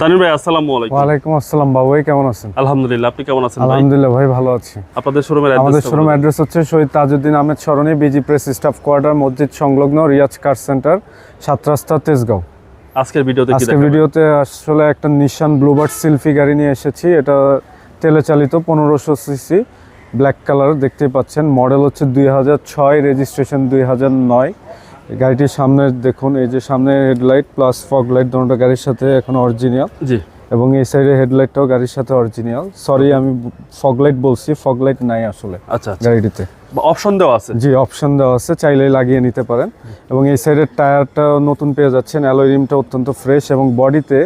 তানিম ভাই আসসালামু আলাইকুম। ওয়ালাইকুম আসসালাম বাবু কেমন আছেন? আলহামদুলিল্লাহ আপনি কেমন আছেন আলহামদুলিল্লাহ ভাই ভালো আছি। আপনাদের শোরুমের আমাদের শোরুম অ্যাড্রেস হচ্ছে Shahid Tajuddin Ahmed Sarani BG press staff quarter মসজিদ সংলগ্ন রিয়াজ কার সেন্টার সাত রাস্তা তেজগাঁও। আজকের ভিডিওতে আসলে একটা নিশান ব্লুবার্ড সিলফি গাড়ি নিয়ে এসেছি এটা তেলে চালিত পনেরোশো সিসি ব্ল্যাক কালার দেখতেই পাচ্ছেন। মডেল হচ্ছে দুই হাজার ছয় রেজিস্ট্রেশন দুই হাজার নয়। গাড়িটির সামনে দেখুন এই যে সামনে হেডলাইট প্লাস ফগ লাইট দুটো গাড়ির সাথে এখন অরিজিনাল জি। এবং এই সাইডের হেডলাইটটাও গাড়ির সাথে অরিজিনাল সরি আমি ফগ লাইট বলছি ফগ লাইট নাই আসলে আচ্ছা আচ্ছা। গাড়িটিতে। অপশন দেওয়া আছে? জি অপশন দেওয়া আছে চাইলে লাগিয়ে নিতে পারেন। এবং এই সাইডের টায়ারটা নতুন পেয়ে যাচ্ছেন অ্যালয় রিমটা অত্যন্ত ফ্রেশ এবং বডিতে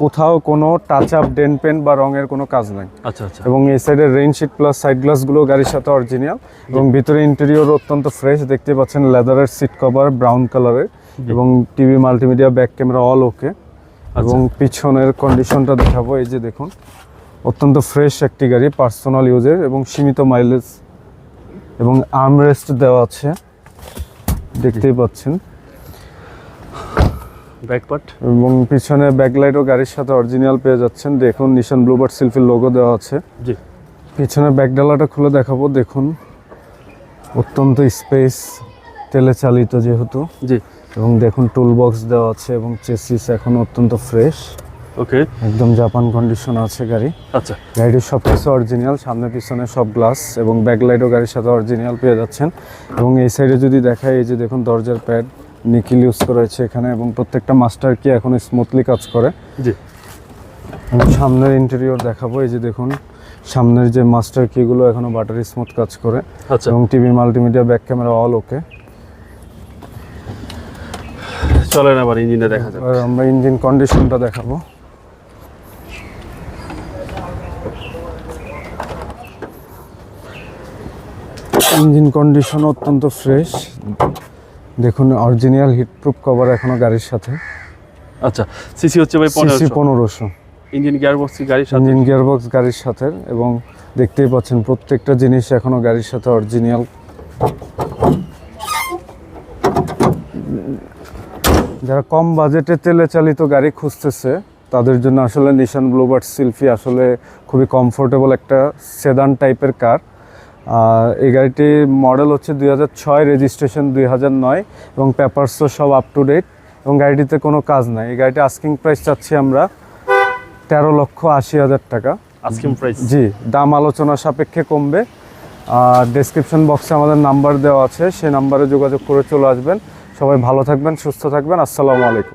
কোথাও কোনো টাচ আপ ডেন পেন বা রঙের কোনো কাজ নাই। আচ্ছা আচ্ছা। এবং এই সাইডের রেইনশিট প্লাস সাইড গ্লাসগুলো গাড়ির সাথে অরিজিনাল এবং ভিতরে ইন্টেরিয়র অত্যন্ত ফ্রেশ দেখতে পাচ্ছেন লেদারের সিট কভার ব্রাউন কালারের এবং TV multimedia back camera all okay এবং পিছনের কন্ডিশনটা দেখাবো এই যে দেখুন। অত্যন্ত ফ্রেশ একটি গাড়ি পার্সোনাল ইউজের এবং সীমিত মাইলেজ এবং আর্মরেস্ট দেওয়া আছে। দেখতেই পাচ্ছেন। ব্যাক পার্ট এবং পিছনে ব্যাকলাইটও গাড়ির সাথে অরিজিনাল পেয়ে যাচ্ছেন। দেখুন নিশান ব্লুবার্ড সিলফির লোগো দেওয়া আছে। জি। পিছনে ব্যাকডালাটা খুলে দেখাবো দেখুন। অত্যন্ত স্পেস তেলে চালিত যেহেতু। জি। এবং দেখুন টুল বক্স দেওয়া আছে এবং চেসিস এখন অত্যন্ত ফ্রেশ ওকে। একদম জাপান কন্ডিশন আছে গাড়ি। আচ্ছা। গাড়িটির সব কিছু অরিজিনাল সামনে পিছনে সব গ্লাস এবং ব্যাকলাইটও গাড়ির সাথে অরিজিনাল পেয়ে যাচ্ছেন। এবং এই সাইডে যদি দেখায় এই যে দেখুন দরজার প্যাড নিকিল ইউজ করা হয়েছে এখানে এবং প্রত্যেকটা মাস্টার কি এখন স্মুথলি কাজ করে। জি। সামনের ইন্টেরিয়র দেখাবো এই যে দেখুন সামনের যে মাস্টার কিগুলো এখনও বাটারি স্মুথ কাজ করে আচ্ছা। এবং TV multimedia back camera all okay চলেন আবার ইঞ্জিনে দেখা যাক। আর আমরা ইঞ্জিন কন্ডিশনটা দেখাবো। ইঞ্জিন কন্ডিশন অত্যন্ত ফ্রেশ দেখুন অরিজিনাল হিটপ্রুফ কভার এখনও গাড়ির সাথে। আচ্ছা সিসি হচ্ছে ভাই সিসি পনেরোশো। ইঞ্জিন গিয়ার বক্স গাড়ির সাথে? ইঞ্জিন গিয়ারবক্স গাড়ির সাথে এবং দেখতেই পাচ্ছেন প্রত্যেকটা জিনিস এখনও গাড়ির সাথে অরিজিনাল যারা কম বাজেটে তেলে চালিত গাড়ি খুঁজতেছে তাদের জন্য আসলে নিশান ব্লুবার্ড সিলফি আসলে খুবই কমফোর্টেবল একটা সেদান টাইপের কার এই গাড়িটির মডেল হচ্ছে দুই হাজার ছয় রেজিস্ট্রেশন দুই হাজার নয় এবং পেপারসও সব আপ টু ডেট এবং গাড়িটিতে কোনো কাজ নাই। এই গাড়িটি আস্কিং প্রাইস চাচ্ছি আমরা তেরো লক্ষ আশি হাজার টাকা। আস্কিং প্রাইস জি দাম আলোচনা সাপেক্ষে কমবে। আর ডেসক্রিপশন বক্সে আমাদের নাম্বার দেওয়া আছে সেই নাম্বারে যোগাযোগ করে চলে আসবেন। সবাই ভালো থাকবেন সুস্থ থাকবেন। আসসালামু আলাইকুম।